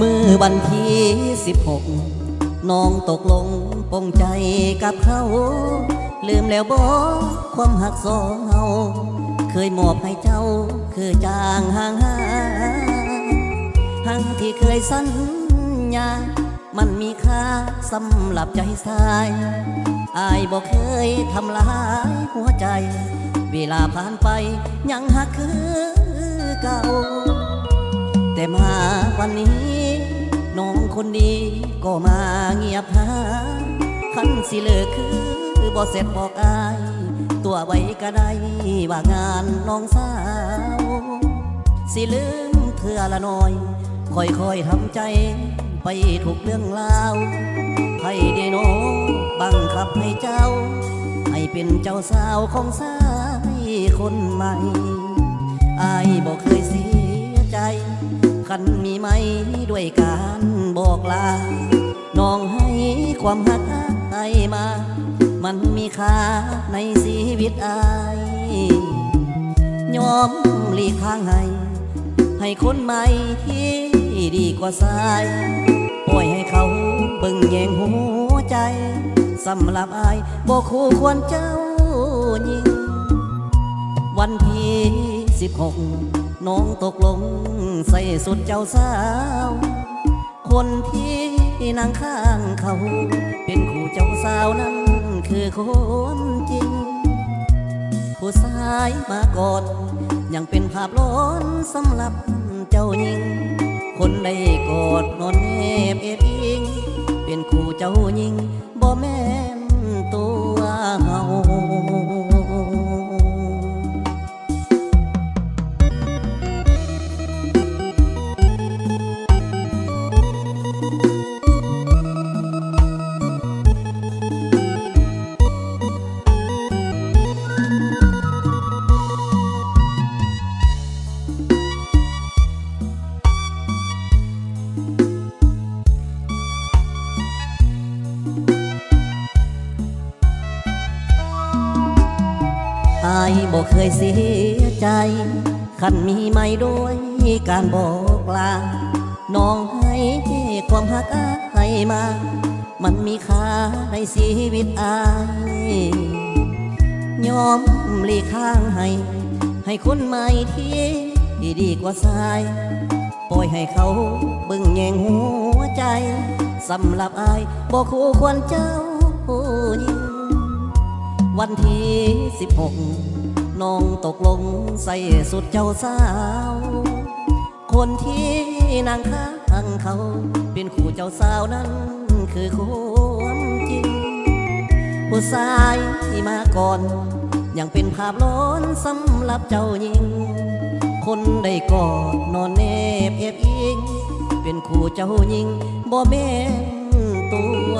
มือวันที่สิบหกน้องตกลงปงใจกับเขา ลืมแล้วบอกความหักสองเฮาเคยมอบให้เจ้าคือจางห่างหาหังที่เคยสัญญา มันมีค่าสำหรับใจสายอายบอกเคยทำลายหัวใจ เวลาผ่านไปยังหักคือเก่า แต่มาวันนี้ น้องคนดีก็มาเงียบหายคันสิเลิกคือบ่เสร็จบอกอาย ตัวไว้ก็ได้ว่างานน้องสาว สิลืมเถื่อละน้อย ค่อยๆทำใจไปถูกเรื่องราวให้ได้โนบังคับให้เจ้า ให้เป็นเจ้าสาวของสายคนใหม่อายบอกเคยเสียใจคันมีไหมด้วยการ บอกลา น้องให้ความหักอมา มันมีค่าในชีวิตอายยอมหลีกทางให้ ให้คนใหม่ที่ดีกว่าสายปล่อยให้เขาเบิ่งแยงหัวใจสำหรับอายบอกคู่ควรเจ้ายิง วันที่สิบหกน้องตกลงใส่สุดเจ้าสาว คนที่นั่งข้างเขา เป็นคู่เจ้าสาวนั้นคือคนจริง ผู้ชายมาก่อนยังเป็นภาพล้นสำหรับเจ้าหญิง คนได้กอดนอนแนบเอ็ดอิง เป็นคู่เจ้าหญิง อายบอกเคยเสียใจคันมีไม่ด้วยการบอกลา น้องให้ความหักอายมา มันมีค่าในชีวิตอายยอมหลีกข้างให้ ให้คนใหม่ที่ดีกว่าสาย ปล่อยให้เขาบิ่งแยงหัวใจ สำหรับอายบอกคู่ควรเจ้าหญิง วันที่สิบหกน้องตกลงใส่สุดเจ้าสาว คนที่นางข้างเขาเป็นคู่เจ้าสาวนั้นคือความจริง ผู้ชายที่มาก่อน ยังเป็นภาพล้นสำหรับเจ้าหญิง คนได้กอดนอนเนบเอบอิง เป็นคู่เจ้าหญิงบ่แม่นตัว